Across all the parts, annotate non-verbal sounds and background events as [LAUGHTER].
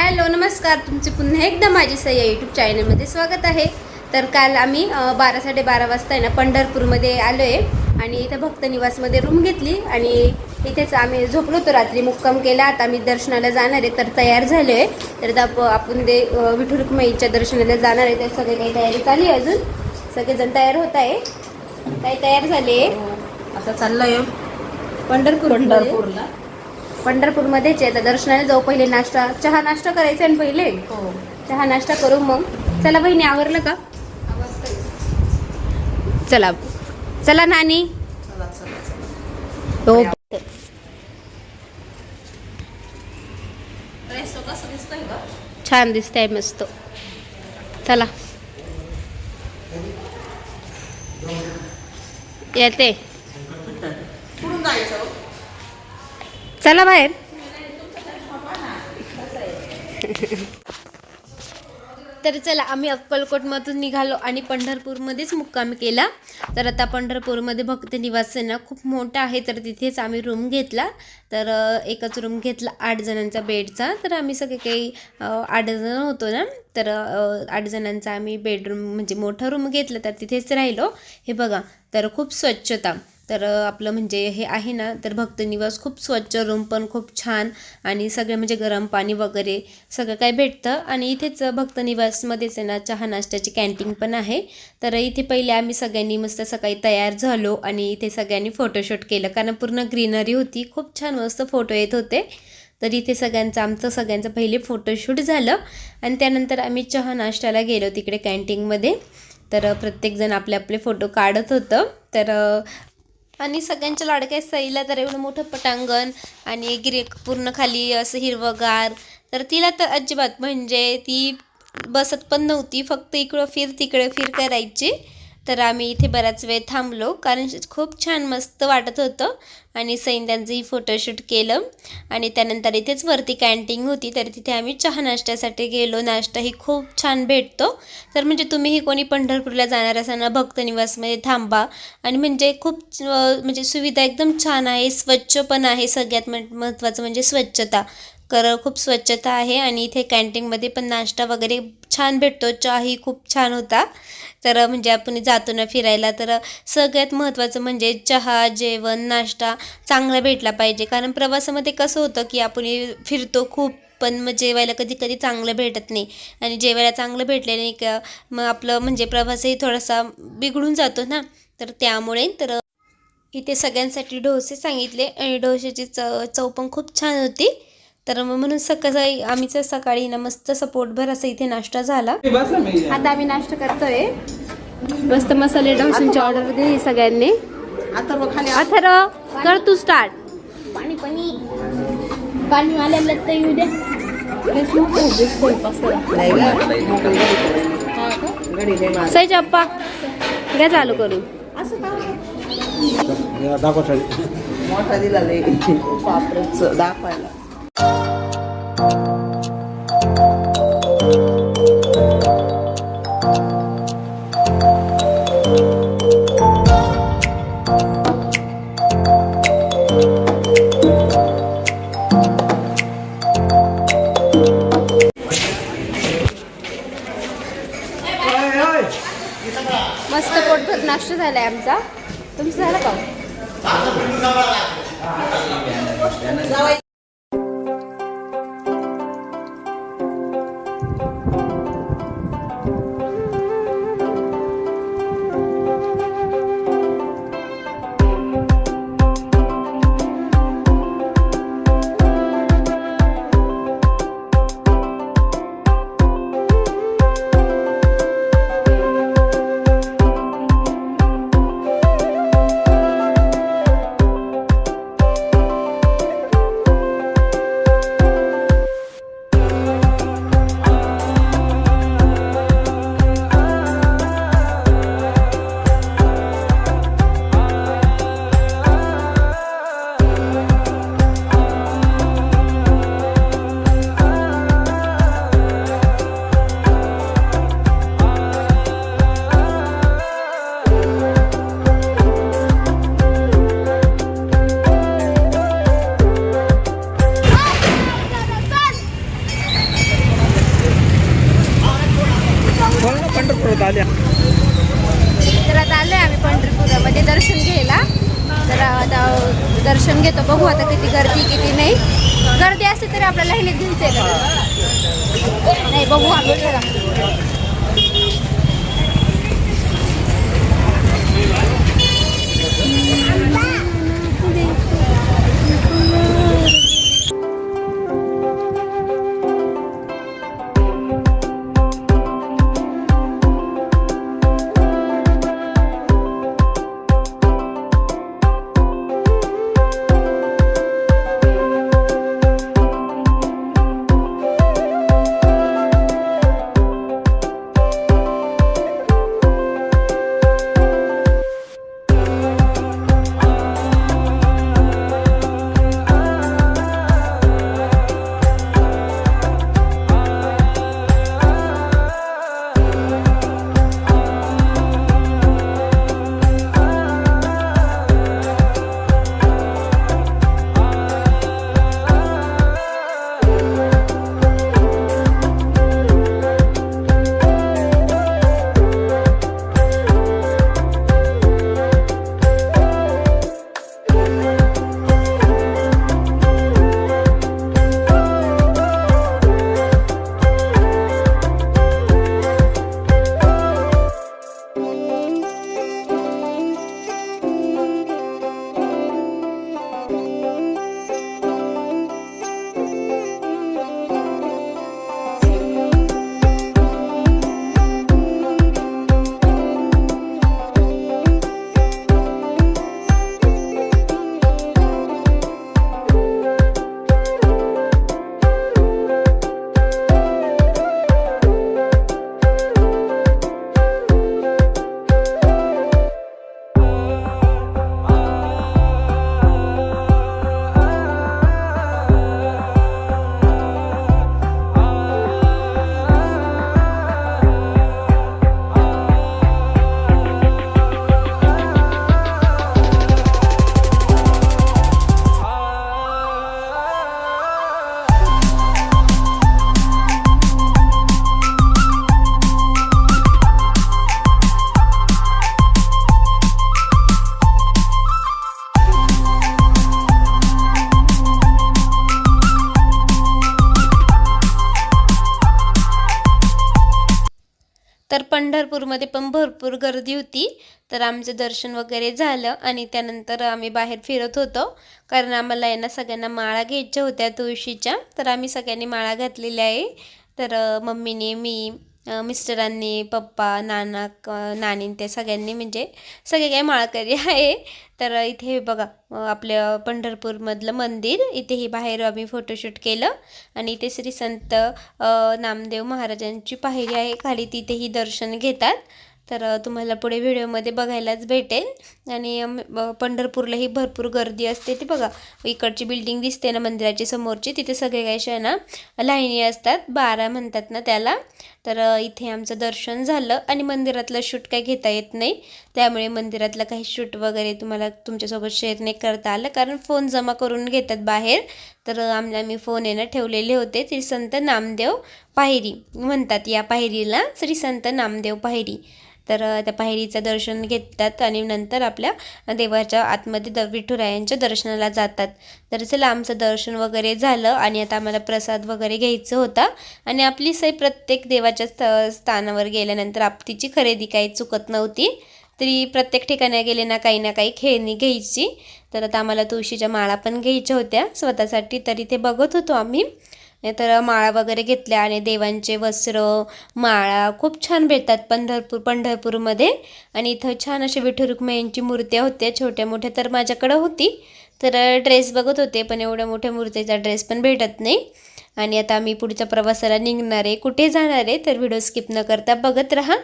Hello नमस्कार. तुमचे पुन्हा एकदा माझी सई या यूट्यूब चॅनलमध्ये स्वागत आहे. तर काल आम्ही बारा साडेबारा वाजता आहे ना पंढरपूरमध्ये आलो आहे आणि इथं भक्त निवासमध्ये रूम घेतली आणि इथेच आम्ही झोपलो होतो रात्री. मुक्काम केला. आता आम्ही दर्शनाला जाणार आहे तर तयार झालो आहे तर आता आप- आपण ते विठू रुक्माईच्या दर्शनाला जाणार आहे. तर सगळे काही तयारी चालली आहे अजून. सगळेजण तयार होत आहे. काही तयार झाले? आता चाललोय. पंढरपूर पंढरपूरला. पंढरपूरमध्येच आहे. तर दर्शनाला जाऊ पहिले नाश्ता चहा नाश्ता करायचा ना पहिले? हो. चहा नाश्ता करू मग. चला बहिणी आवरलं का? चला. चला नानी. चला चला चला हो छान दिसतंय मस्त. चला. येते कुठून जायचं हो? चला बाहेर. तर चला आम्ही अक्कलकोटमधून निघालो आणि पंढरपूरमध्येच मुक्काम केला. तर आता पंढरपूरमध्ये भक्त निवास ना खूप मोठा आहे तर तिथेच आम्ही रूम घेतला. तर एकच रूम घेतला आठ जणांचा बेडचा. तर आम्ही सगळे काही आठ जण होतो ना तर आठ जणांचा आम्ही बेडरूम म्हणजे मोठा रूम घेतला तर तिथेच राहिलो. हे बघा तर खूप स्वच्छता. तर आपलं म्हणजे हे आहे ना तर भक्तनिवास खूप स्वच्छ रूम पण खूप छान आणि सगळे म्हणजे गरम पाणी वगैरे सगळं काय भेटतं. आणि इथेच भक्तनिवासमध्येच आहे ना चहा नाश्त्याची कॅन्टीन पण आहे. तर इथे पहिले आम्ही सगळ्यांनी मस्त सकाळी तयार झालो आणि इथे सगळ्यांनी फोटोशूट केलं. कारण पूर्ण ग्रीनरी होती. खूप छान मस्त फोटो येत होते. तर इथे सगळ्यांचं आमचं सगळ्यांचं पहिले फोटोशूट झालं आणि त्यानंतर आम्ही चहा नाश्त्याला गेलो तिकडे कॅन्टीनमध्ये. तर प्रत्येकजण आपले आपले फोटो काढत होतं. तर आणि सगळ्यांच्या लाडक्या सईला तर एवढं मोठं पटांगण आणि गिरे पूर्ण खाली असं हिरवगार. तर तिला तर अजिबात म्हणजे ती बसत पण नव्हती फक्त इकडं फिर तिकडं फिर करायची. तर आम्ही इथे बराच वेळ थांबलो कारण खूप छान मस्त वाटत होतं. आणि सैन्यांचंही फोटोशूट केलं. आणि त्यानंतर इथेच वरती कॅन्टीन होती तर तिथे आम्ही चहा नाश्त्यासाठी गेलो. नाश्ताही खूप छान भेटतो. तर म्हणजे तुम्हीही कोणी पंढरपूरला जाणार असताना भक्त निवासमध्ये थांबा. आणि म्हणजे खूप म्हणजे सुविधा एकदम छान आहे स्वच्छ पण आहे सगळ्यात महत्त्वाचं म्हणजे स्वच्छता. कर खूप स्वच्छता आहे. आणि इथे कॅन्टीनमध्ये पण नाश्ता वगैरे छान भेटतो. चहाही खूप छान होता. तर म्हणजे आपण जातो ना फिरायला तर सगळ्यात महत्त्वाचं म्हणजे चहा जेवण नाश्ता चांगला भेटला पाहिजे. कारण प्रवासामध्ये कसं होतं की आपण फिरतो खूप पण मग जेवायला कधी कधी चांगलं भेटत नाही. आणि जेवायला चांगलं भेटले नाही का मग आपलं म्हणजे प्रवासही थोडासा बिघडून जातो ना. तर त्यामुळे तर इथे सगळ्यांसाठी डोसे सांगितले आणि डोश्याची च चव पण खूप छान होती. तर मग म्हणून सकाळी आम्हीच सकाळी ना मस्त असं पोटभर असं इथे नाश्ता झाला. आता आम्ही नाश्ता करतोय. मस्त मसाले डोशांची ऑर्डर दिली सगळ्यांनी. आता मग खाली अथर कर तू स्टार्ट पाणी पाणी. पाणी आल्याला तर येऊ सई अप्पा घ्या चालू करून. मोठा दिला लय बापरेच दाखवायला. मस्त पोटभर नाश्ता झालाय आमचा. करून घेतो. बघू आता किती गर्दी किती नाही. गर्दी असते तरी आपल्याला हे दिलते नाही बघू आम्ही. तर पंढरपूरमध्ये पण भरपूर गर्दी होती. तर आमचं दर्शन वगैरे झालं आणि त्यानंतर आम्ही बाहेर फिरत होतो. कारण आम्हाला यांना सगळ्यांना माळा घ्यायच्या होत्या तुळशीच्या. तर आम्ही सगळ्यांनी माळा घातलेल्या आहे. तर मम्मीने मी मिस्टरांनी पप्पा नाना क- नानी ते सगळ्यांनी म्हणजे सगळे काही माळकरी [LAUGHS] आहे. तर इथे हे बघा आपलं पंढरपूरमधलं मंदिर इथेही बाहेर आम्ही फोटोशूट केलं. आणि इथे श्री संत नामदेव महाराजांची पायरी आहे. खाली तिथेही दर्शन घेतात. तर तुम्हाला पुढे व्हिडिओमध्ये बघायलाच भेटेल. आणि पंढरपूरलाही भरपूर गर्दी असते. ती बघा इकडची बिल्डिंग दिसते ना मंदिराची समोरची. तिथे सगळे काही अशा ना लाईनी असतात. बारा म्हणतात ना त्याला. तर इथे आमचं दर्शन झालं. आणि मंदिरातलं शूट काही घेता येत नाही. त्यामुळे मंदिरातलं काही शूट वगैरे तुम्हाला तुमच्यासोबत शेअर नाही करता आलं. कारण फोन जमा करून घेतात बाहेर. तर आम्ही फोन येणं ठेवलेले होते. ते संत नामदेव. पायरी म्हणतात या पायरीला श्री संत नामदेव पायरी. तर त्या पायरीचं दर्शन घेतात आणि नंतर आपल्या देवाच्या आतमध्ये द विठुरायांच्या दर्शनाला जातात. तर चला आमचं दर्शन वगैरे झालं आणि आता आम्हाला प्रसाद वगैरे घ्यायचं होता आणि आपली सई प्रत्येक देवाच्या स्थ स्थानावर गेल्यानंतर आप तिची खरेदी काही चुकत नव्हती. तरी प्रत्येक ठिकाणी गेले ना काही ना काही खेळणी घ्यायची. तर आता आम्हाला तुळशीच्या माळा पण घ्यायच्या होत्या स्वतःसाठी तरी ते बघत होतो आम्ही. तर माळा वगैरे घेतल्या आणि देवांचे वस्त्र माळा खूप छान भेटतात पंढरपूर पंढरपूरमध्ये. आणि इथं छान अशा विठू रुक्माईंची मूर्त्या होत्या छोट्या मोठ्या तर माझ्याकडं होती. तर ड्रेस बघत होते पण एवढ्या मोठ्या मूर्तीचा ड्रेस पण भेटत नाही. आणि आता आम्ही पुढच्या प्रवासाला निघणार आहे. कुठे जाणार आहे तर व्हिडिओ स्किप न करता बघत राहा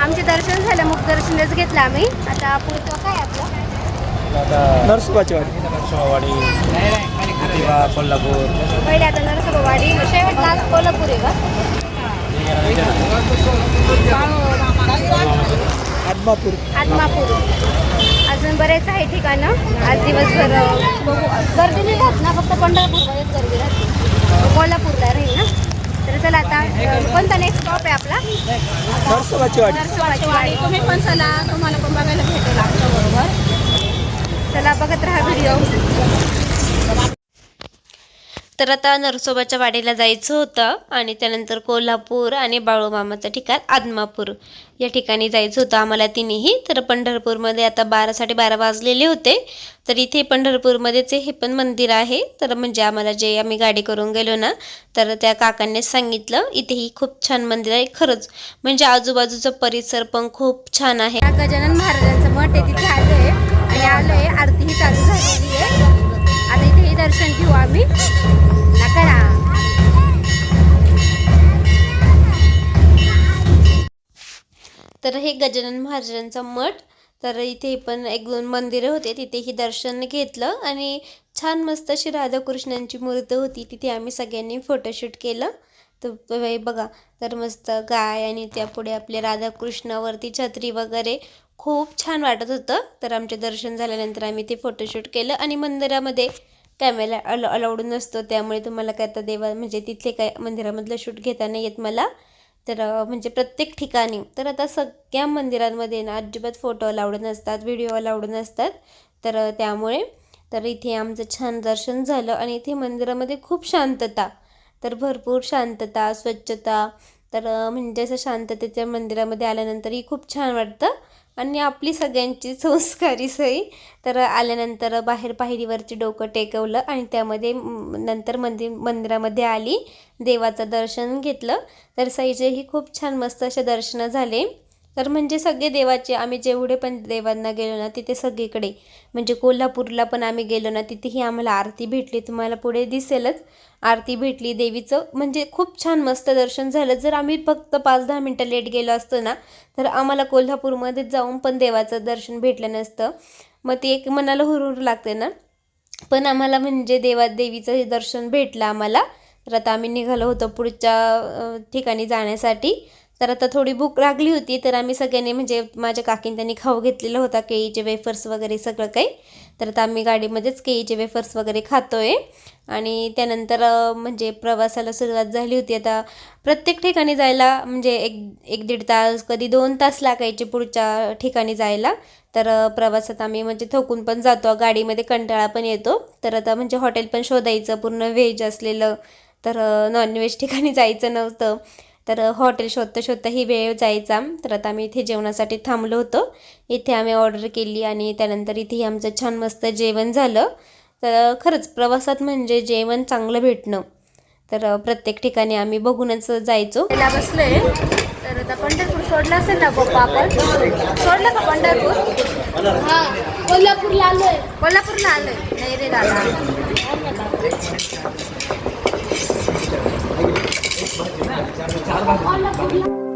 आमचे दर्शन झालं मुख दर्शनच घेतलं आम्ही. आता पुढचं काय आपलं? नरसोबाची वाडी. नरसोबावाडी प्रतिभा कोल्हापूर. पहिले आता नरसोबावाडी शेवटला आज कोल्हापूर आहे का? आदमापूर. आत्मापूर अजून बरेच आहे ठिकाणं. आज दिवसभर गर्दी नाही राहत ना फक्त पंढरपूरमध्येच गर्दी राहते. तर चला आता कोणता नेक्स्ट स्टॉप आहे आपला? नरसोबाची वाडी. नरसोबाची वाडी. तुम्ही पण चला तुम्हाला पण बघायला भेटेल आमच्या बरोबर चला बघत राहा व्हिडिओ तर आता नरसोबाच्या वाडीला जायचं होतं आणि त्यानंतर कोल्हापूर आणि बाळूमामाचं ठिकाण आदमापूर. या ठिकाणी जायचं होतं आम्हाला तिन्ही तर पंढरपूरमध्ये आता बारा साडेबारा वाजलेले होते. तर इथे पंढरपूरमध्येच हे पण मंदिर आहे. तर म्हणजे आम्हाला जे आम्ही गाडी करून गेलो ना तर त्या काकांनी सांगितलं इथेही खूप छान मंदिर आहे खरंच. म्हणजे आजूबाजूचा परिसर पण खूप छान आहे. गजानन महाराजांचं मठ आहे तिथे आलोय. आहे आणि आलोय आरतीही चालू झालेली आहे. आता दर्शन घेऊ आम्ही. नकारा तर हे गजानन महाराजांचा मठ तर इथे पण एक दोन मंदिरं होते तिथेही दर्शन घेतलं आणि छान मस्त अशी राधाकृष्णांची मूर्ती होती तिथे आम्ही सगळ्यांनी फोटोशूट केलं. तर बघा तर मस्त गाय आणि त्यापुढे आपले राधाकृष्णावरती छत्री वगैरे खूप छान वाटत होतं. तर आमचे दर्शन झाल्यानंतर आम्ही ते फोटोशूट केलं आणि मंदिरामध्ये कॅमेरा अल अलाउड नसतो. त्यामुळे तुम्हाला काय आता देवा म्हणजे तिथले काय मंदिरामधलं शूट घेता नाही येत मला. तर म्हणजे प्रत्येक ठिकाणी. तर आता सगळ्या मंदिरांमध्ये ना अजिबात फोटो अलाउड नसतात व्हिडिओ अलाउड नसतात. तर त्यामुळे तर इथे आमचं छान दर्शन झालं आणि इथे मंदिरामध्ये खूप शांतता. तर भरपूर शांतता स्वच्छता. तर म्हणजे असं शांततेच्या मंदिरामध्ये आल्यानंतरही खूप छान वाटतं. आणि आपली सगळ्यांची [LAUGHS] संस्कारी सई. तर आल्यानंतर बाहेर पायरीवरती डोकं टेकवलं आणि त्यामध्ये नंतर मंदिर मंदिरामध्ये आली. देवाचं दर्शन घेतलं. तर सईचेही खूप छान मस्त असे दर्शनं झाले. तर म्हणजे सगळे देवाचे आम्ही जेवढे पण देवांना गेलो ना तिथे सगळीकडे. म्हणजे कोल्हापूरला पण आम्ही गेलो ना तिथेही आम्हाला आरती भेटली. तुम्हाला पुढे दिसेलच. आरती भेटली देवीचं. म्हणजे खूप छान मस्त दर्शन झालं. जर आम्ही फक्त पाच दहा मिनटं लेट गेलो असतो ना तर आम्हाला कोल्हापूरमध्ये जाऊन पण देवाचं दर्शन भेटलं नसतं. मग ते एक मनाला हुरहुर लागते ना. पण आम्हाला म्हणजे देवा देवीचं हे दर्शन भेटलं आम्हाला. तर आता आम्ही निघालो होतो पुढच्या ठिकाणी जाण्यासाठी. तर आता थोडी भूक लागली होती तर आम्ही सगळ्यांनी म्हणजे माझ्या काकीन त्यांनी खाऊ घेतलेला होता केळीचे वेफर्स वगैरे सगळं काही. तर आता आम्ही गाडीमध्येच केळीचे वेफर्स वगैरे खातोय. आणि त्यानंतर म्हणजे प्रवासाला सुरुवात झाली होती. आता प्रत्येक ठिकाणी जायला म्हणजे एक एक दीड तास कधी दोन तास लागायचे पुढच्या ठिकाणी जायला. तर प्रवासात आम्ही म्हणजे थकून पण जातो. गाडीमध्ये कंटाळा पण येतो. तर आता म्हणजे हॉटेल पण शोधायचं पूर्ण व्हेज असलेलं. तर नॉनव्हेज ठिकाणी जायचं नव्हतं. तर हॉटेल शोधता शोधता ही वेळ जायचा. तर आता आम्ही इथे जेवणासाठी थांबलो होतो. इथे आम्ही ऑर्डर केली आणि त्यानंतर इथेही आमचं छान मस्त जेवण झालं. तर खरंच प्रवासात म्हणजे जेवण चांगलं भेटणं. तर प्रत्येक ठिकाणी आम्ही बघूनच जायचो. त्याला बसलोय. तर आता पंढरपूर सोडलं असेल ना पप्पा आपण? सोडलं का पंढरपूर? हा कोल्हापूरला आलोय. कोल्हापूरला आलोय. नाही रे दादा. Buat gimana?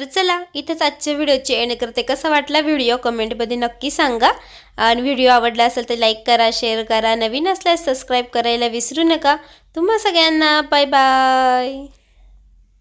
तर चला इथंच आजच्या व्हिडिओची एंड करते. कसा वाटला व्हिडिओ? कमेंटमध्ये नक्की सांगा. आणि व्हिडिओ आवडला असेल तर लाईक करा शेअर करा. नवीन असल्यास सबस्क्राईब करायला विसरू नका. तुम्हा सगळ्यांना बाय बाय